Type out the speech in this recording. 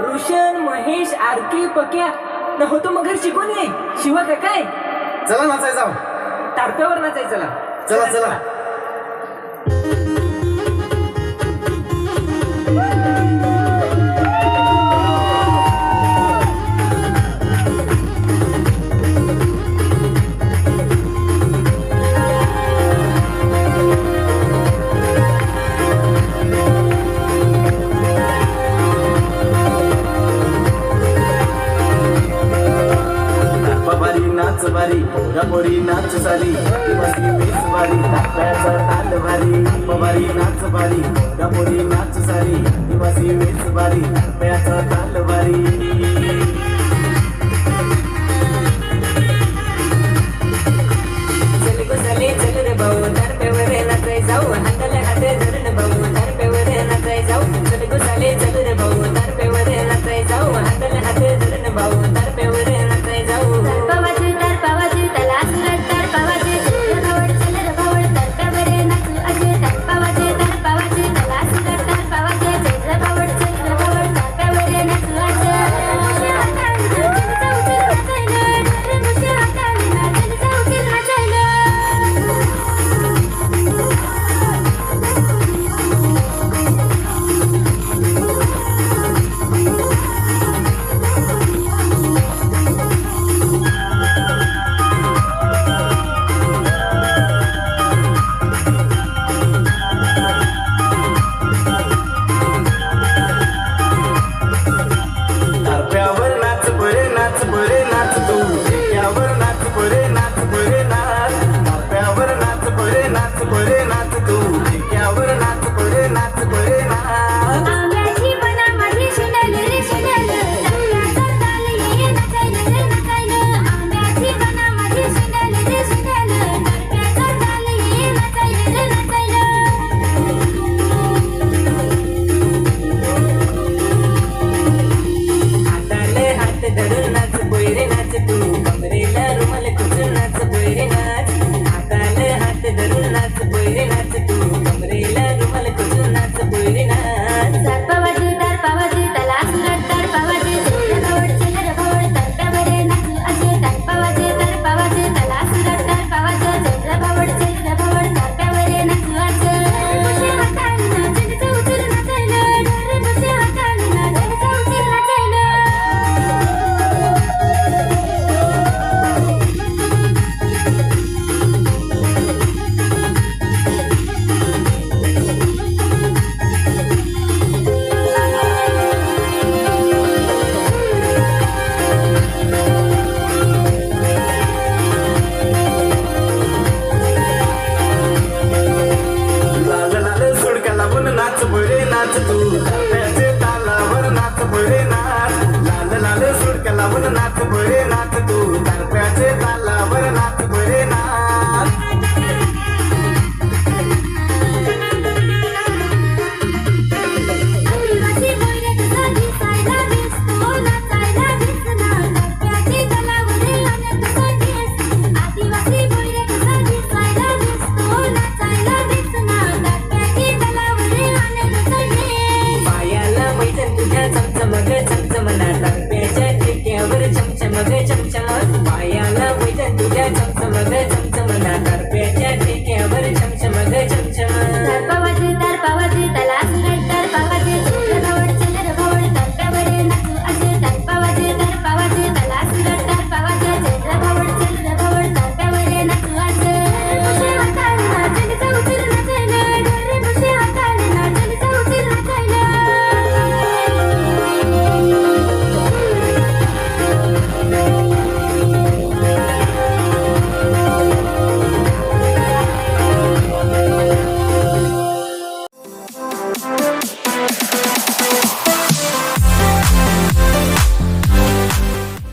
Roshan Mahesh RK पक्या. न होतो मग घरची कोणी आहे शिवा का काय चला नाचाय जाऊ. टारप्यावर नाचायचं चला. चला चला. पोरी नाच सारी दिवसी वीस बारी टाकल्याचा ताल भारी पवारी नाच बारी पोरी नाच सारी दिवसी वीस बारी टाकल्याचा ताल भारी. Not to bird, like a bird, like a bird, like a